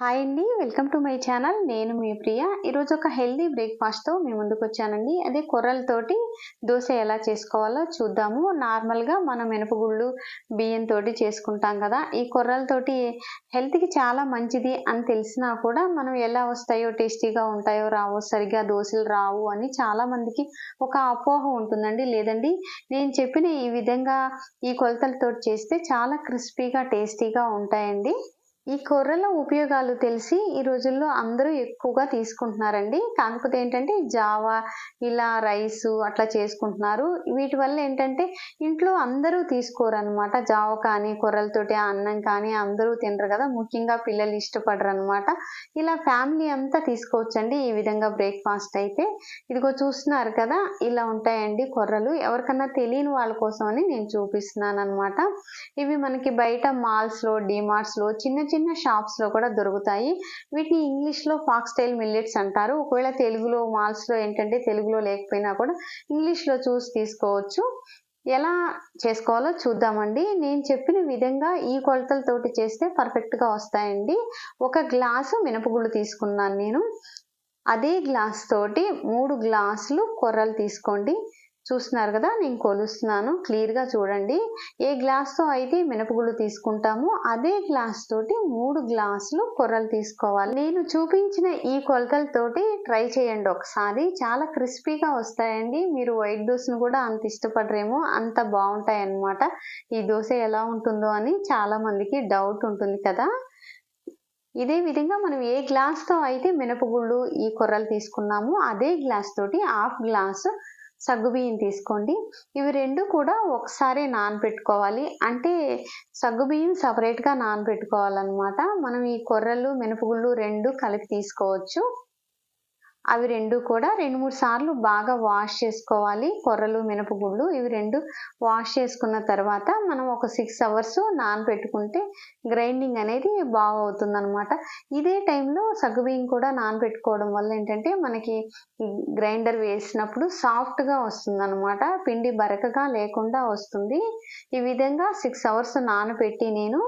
Hi అండి welcome to my channel. నేను మీ ప్రియ. ఈరోజు ఒక హెల్దీ బ్రేక్ఫాస్ట్తో మీ ముందుకు వచ్చానండి. అదే కొర్రలతోటి దోశ ఎలా చేసుకోవాలో చూద్దాము. నార్మల్గా మనం మినపగుళ్ళు బియ్యంతో చేసుకుంటాం కదా. ఈ కొర్రలతోటి హెల్త్కి చాలా మంచిది అని తెలిసినా కూడా మనం ఎలా వస్తాయో టేస్టీగా ఉంటాయో రావో సరిగా దోశలు రావు అని చాలామందికి ఒక అపోహ ఉంటుందండి. లేదండి నేను చెప్పిన ఈ విధంగా ఈ కొలతలతో చేస్తే చాలా క్రిస్పీగా టేస్టీగా ఉంటాయండి. ఈ కొర్రల ఉపయోగాలు తెలిసి ఈ రోజుల్లో అందరూ ఎక్కువగా తీసుకుంటున్నారండి. కాకపోతే ఏంటంటే జావా ఇలా రైస్ అట్లా చేసుకుంటున్నారు. వీటి వల్ల ఏంటంటే ఇంట్లో అందరూ తీసుకోరు అనమాట జావ కానీ కొర్రలతోటి అన్నం కానీ అందరూ తినరు కదా. ముఖ్యంగా పిల్లలు ఇష్టపడరు అనమాట ఇలా ఫ్యామిలీ అంతా తీసుకోవచ్చండి. ఈ విధంగా బ్రేక్ఫాస్ట్ అయితే. ఇదిగో చూస్తున్నారు కదా ఇలా ఉంటాయండి కొర్రలు ఎవరికన్నా తెలియని వాళ్ళ కోసం అని నేను చూపిస్తున్నాను అనమాట ఇవి మనకి బయట మాల్స్లో డిమార్ట్స్లో చిన్న చిన్న షాప్స్లో కూడా దొరుకుతాయి. వీటిని ఇంగ్లీష్లో ఫాక్స్టైల్ మిల్లెట్స్ అంటారు. ఒకవేళ తెలుగులో మాల్స్లో ఏంటంటే తెలుగులో లేకపోయినా కూడా ఇంగ్లీష్లో చూసి తీసుకోవచ్చు. ఎలా చేసుకోవాలో చూద్దామండి. నేను చెప్పిన విధంగా ఈ కొలతలతోటి చేస్తే పర్ఫెక్ట్గా వస్తాయండి. ఒక గ్లాసు మినపగుళ్ళు తీసుకున్నాను నేను. అదే గ్లాస్ తోటి మూడు గ్లాసులు కొర్రలు తీసుకోండి. చూస్తున్నారు కదా నేను కొలుస్తున్నాను. క్లియర్గా చూడండి. ఏ గ్లాస్తో అయితే మినపగుళ్ళు తీసుకుంటామో అదే గ్లాస్ తోటి మూడు గ్లాసులు కొర్రలు తీసుకోవాలి. నేను చూపించిన ఈ కొలతలతోటి ట్రై చేయండి ఒకసారి. చాలా క్రిస్పీగా వస్తాయండి. మీరు వైట్ దోశను కూడా అంత ఇష్టపడరేమో అంత బాగుంటాయి అన్నమాట ఈ దోశ ఎలా ఉంటుందో అని చాలా మందికి డౌట్ ఉంటుంది కదా. ఇదే విధంగా మనం ఏ గ్లాస్తో అయితే మినపగుళ్ళు ఈ కొర్రలు తీసుకున్నామో అదే గ్లాస్ తోటి హాఫ్ గ్లాస్ సగ్గుబియ్యం తీసుకోండి. ఇవి రెండు కూడా ఒకసారి నానబెట్టుకోవాలి అంటే సగ్గుబియ్యం సపరేట్గా నానబెట్టుకోవాలన్నమాట మనం ఈ కొర్రలు మినపగుళ్ళు రెండు కలిపి తీసుకోవచ్చు. అవి రెండు కూడా రెండు మూడు సార్లు బాగా వాష్ చేసుకోవాలి. కొర్రలు మినపగుళ్ళు ఇవి రెండు వాష్ చేసుకున్న తర్వాత మనం ఒక సిక్స్ అవర్స్ నానబెట్టుకుంటే గ్రైండింగ్ అనేది బాగవుతుంది అనమాట ఇదే టైంలో సగ్గుబియ్యం కూడా నానబెట్టుకోవడం వల్ల ఏంటంటే మనకి గ్రైండర్ వేసినప్పుడు సాఫ్ట్గా వస్తుంది అనమాట పిండి బరకగా లేకుండా వస్తుంది. ఈ విధంగా సిక్స్ అవర్స్ నానబెట్టి నేను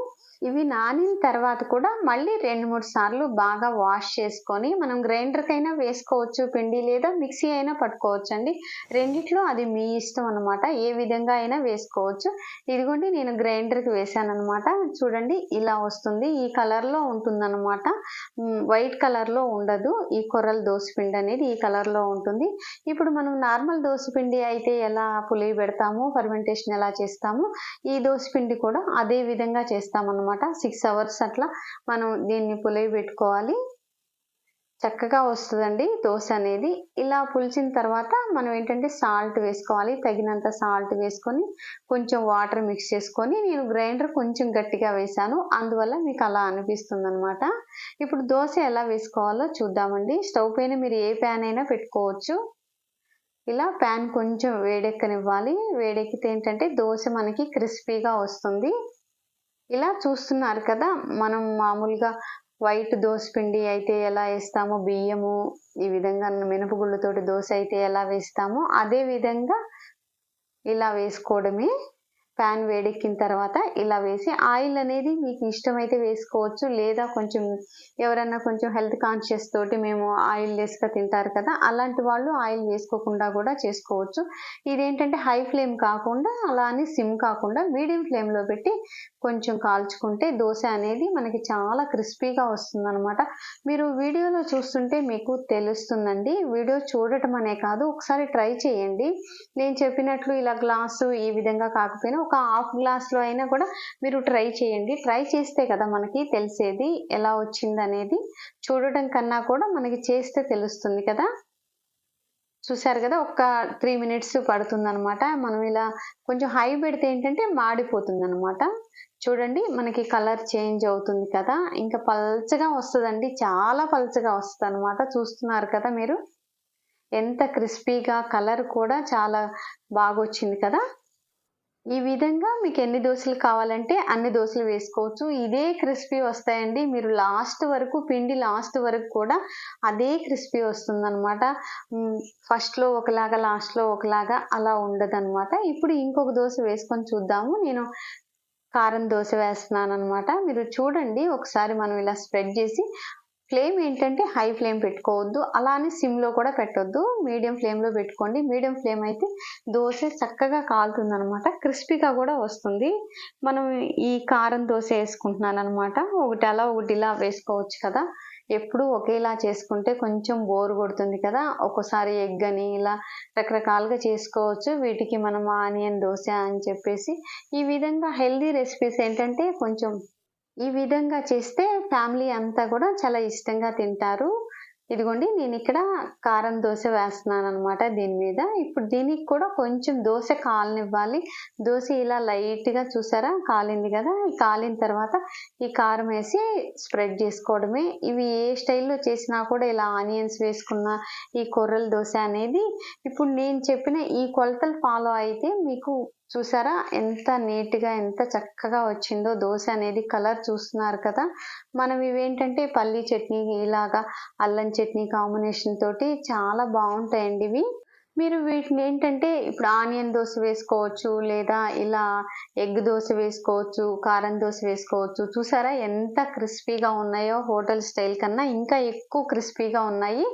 ఇవి నానిన తర్వాత కూడా మళ్ళీ రెండు మూడు సార్లు బాగా వాష్ చేసుకొని మనం గ్రైండర్కైనా వేసుకోవచ్చు పిండి లేదా మిక్సీ అయినా పట్టుకోవచ్చు అండి రెండిట్లో అది మీ ఇష్టం అనమాట ఏ విధంగా అయినా వేసుకోవచ్చు. ఇదిగోండి నేను గ్రైండర్కి వేసాను అనమాట చూడండి ఇలా వస్తుంది. ఈ కలర్లో ఉంటుందన్నమాట. వైట్ కలర్లో ఉండదు. ఈ కొర్రల దోసపిండి అనేది ఈ కలర్లో ఉంటుంది. ఇప్పుడు మనం నార్మల్ దోసపిండి అయితే ఎలా పులి పెడతాము ఫర్మెంటేషన్ ఎలా చేస్తాము ఈ దోసపిండి కూడా అదే విధంగా చేస్తామన్నమాట. సిక్స్ అవర్స్ అట్లా మనం దీన్ని పులివి పెట్టుకోవాలి. చక్కగా వస్తుందండి దోశ అనేది. ఇలా పులిచిన తర్వాత మనం ఏంటంటే సాల్ట్ వేసుకోవాలి. తగినంత సాల్ట్ వేసుకొని కొంచెం వాటర్ మిక్స్ చేసుకొని నేను గ్రైండర్ కొంచెం గట్టిగా వేసాను అందువల్ల మీకు అలా అనిపిస్తుంది అనమాట ఇప్పుడు దోశ ఎలా వేసుకోవాలో చూద్దామండి. స్టవ్ పైన మీరు ఏ ప్యాన్ అయినా పెట్టుకోవచ్చు. ఇలా ప్యాన్ కొంచెం వేడెక్కనివ్వాలి. వేడెక్కితే ఏంటంటే దోశ మనకి క్రిస్పీగా వస్తుంది. ఇలా చూస్తున్నారు కదా మనం మామూలుగా వైట్ దోశ పిండి అయితే ఎలా వేస్తామో బియ్యము ఈ విధంగా మినపగుళ్ళతోటి దోశ అయితే ఎలా వేస్తామో అదే విధంగా ఇలా వేసుకోవడమే ప్యాన్ వేడెక్కిన తర్వాత ఇలా వేసి ఆయిల్ అనేది మీకు ఇష్టమైతే వేసుకోవచ్చు. లేదా కొంచెం ఎవరైనా కొంచెం హెల్త్ కాన్షియస్ తోటి మేము ఆయిల్ లెస్గా తింటారు కదా అలాంటి వాళ్ళు ఆయిల్ వేసుకోకుండా కూడా చేసుకోవచ్చు. ఇదేంటంటే హై ఫ్లేమ్ కాకుండా అలా అని సిమ్ కాకుండా మీడియం ఫ్లేమ్లో పెట్టి కొంచెం కాల్చుకుంటే దోశ అనేది మనకి చాలా క్రిస్పీగా వస్తుందన్నమాట. మీరు వీడియోలో చూస్తుంటే మీకు తెలుస్తుందండి. వీడియో చూడటం అనే కాదు ఒకసారి ట్రై చేయండి. నేను చెప్పినట్లు ఇలా గ్లాసు ఈ విధంగా కాకపోయినా ఒక హాఫ్ గ్లాస్లో అయినా కూడా మీరు ట్రై చేయండి. ట్రై చేస్తే కదా మనకి తెలిసేది ఎలా వచ్చింది అనేది. చూడటం కన్నా కూడా మనకి చేస్తే తెలుస్తుంది కదా. చూసారు కదా ఒక త్రీ మినిట్స్ పడుతుంది అనమాట మనం ఇలా కొంచెం హై పెడితే ఏంటంటే మాడిపోతుంది అనమాట చూడండి మనకి కలర్ చేంజ్ అవుతుంది కదా. ఇంకా పల్చగా వస్తుందండి. చాలా పల్చగా వస్తుంది అనమాట చూస్తున్నారు కదా మీరు. ఎంత క్రిస్పీగా కలర్ కూడా చాలా బాగా వచ్చింది కదా. ఈ విధంగా మీకు ఎన్ని దోశలు కావాలంటే అన్ని దోశలు వేసుకోవచ్చు. ఇదే క్రిస్పీ వస్తాయండి. మీరు లాస్ట్ వరకు పిండి లాస్ట్ వరకు కూడా అదే క్రిస్పీ వస్తుందన్నమాట. ఫస్ట్లో ఒకలాగా లాస్ట్లో ఒకలాగా అలా ఉండదన్నమాట. ఇప్పుడు ఇంకొక దోశ వేసుకొని చూద్దాము. నేను కారం దోశ వేస్తున్నాను అనమాట మీరు చూడండి. ఒకసారి మనం ఇలా స్ప్రెడ్ చేసి ఫ్లేమ్ ఏంటంటే హై ఫ్లేమ్ పెట్టుకోవద్దు. అలానే సిమ్లో కూడా పెట్టొద్దు. మీడియం ఫ్లేమ్లో పెట్టుకోండి. మీడియం ఫ్లేమ్ అయితే దోశ చక్కగా కాలుతుంది అనమాట క్రిస్పీగా కూడా వస్తుంది. మనం ఈ కారం దోశ వేసుకుంటున్నాను అనమాట ఒకటి అలా ఒకటి ఇలా వేసుకోవచ్చు కదా. ఎప్పుడు ఒకేలా చేసుకుంటే కొంచెం బోర్ కొడుతుంది కదా. ఒక్కోసారి ఎగ్ అని ఇలా రకరకాలుగా చేసుకోవచ్చు. వీటికి మనం ఆనియన్ దోశ అని చెప్పేసి ఈ విధంగా హెల్దీ రెసిపీస్ ఏంటంటే కొంచెం ఈ విధంగా చేస్తే ఫ్యామిలీ అంతా కూడా చాలా ఇష్టంగా తింటారు. ఇదిగోండి నేను ఇక్కడ కారం దోశ వేస్తున్నాను అనమాట దీని మీద. ఇప్పుడు దీనికి కూడా కొంచెం దోశ కాలనివ్వాలి. దోశ ఇలా లైట్గా చూసారా? కాలింది కదా. ఈ కాలిన తర్వాత ఈ కారం వేసి స్ప్రెడ్ చేసుకోవడమే. ఇవి ఏ స్టైల్లో చేసినా కూడా ఇలా ఆనియన్స్ వేసుకున్న ఈ కొర్రల దోశ అనేది ఇప్పుడు నేను చెప్పిన ఈ కొలతలు ఫాలో అయితే మీకు చూసారా? ఎంత నీట్గా ఎంత చక్కగా వచ్చిందో దోశ అనేది కలర్ చూస్తున్నారు కదా! మనం ఇవేంటంటే పల్లీ చట్నీ ఇలాగా అల్లం చట్నీ కాంబినేషన్ తోటి చాలా బాగుంటాయండి ఇవి. మీరు వీటిని ఏంటంటే ఇప్పుడు ఆనియన్ దోశ వేసుకోవచ్చు లేదా ఇలా ఎగ్ దోశ వేసుకోవచ్చు కారం దోశ వేసుకోవచ్చు. చూసారా ఎంత క్రిస్పీగా ఉన్నాయో హోటల్ స్టైల్ కన్నా ఇంకా ఎక్కువ క్రిస్పీగా ఉన్నాయి.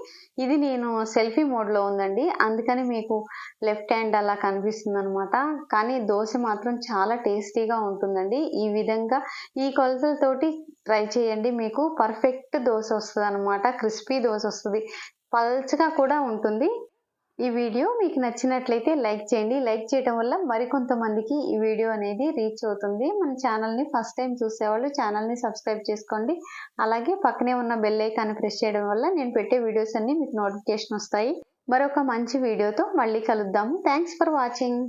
ఇది నేను సెల్ఫీ మోడ్లో ఉందండి. అందుకని మీకు లెఫ్ట్ హ్యాండ్ అలా కనిపిస్తుంది అనమాట కానీ దోశ మాత్రం చాలా టేస్టీగా ఉంటుందండి. ఈ విధంగా ఈ కొలతలతోటి ట్రై చేయండి. మీకు పర్ఫెక్ట్ దోశ వస్తుంది అనమాట క్రిస్పీ దోశ వస్తుంది. పల్చగా కూడా ఉంటుంది. ఈ వీడియో మీకు నచ్చినట్లయితే లైక్ చేయండి. లైక్ చేయడం వల్ల మరికొంతమందికి ఈ వీడియో అనేది రీచ్ అవుతుంది. మన ఛానల్ని ఫస్ట్ టైం చూసేవాళ్ళు ఛానల్ని సబ్స్క్రైబ్ చేసుకోండి. అలాగే పక్కనే ఉన్న బెల్ ఐకాన్ ప్రెస్ చేయడం వల్ల నేను పెట్టే వీడియోస్ అన్నీ మీకు నోటిఫికేషన్ వస్తాయి. మరొక మంచి వీడియోతో మళ్ళీ కలుద్దాము థ్యాంక్స్ ఫర్ వాచింగ్.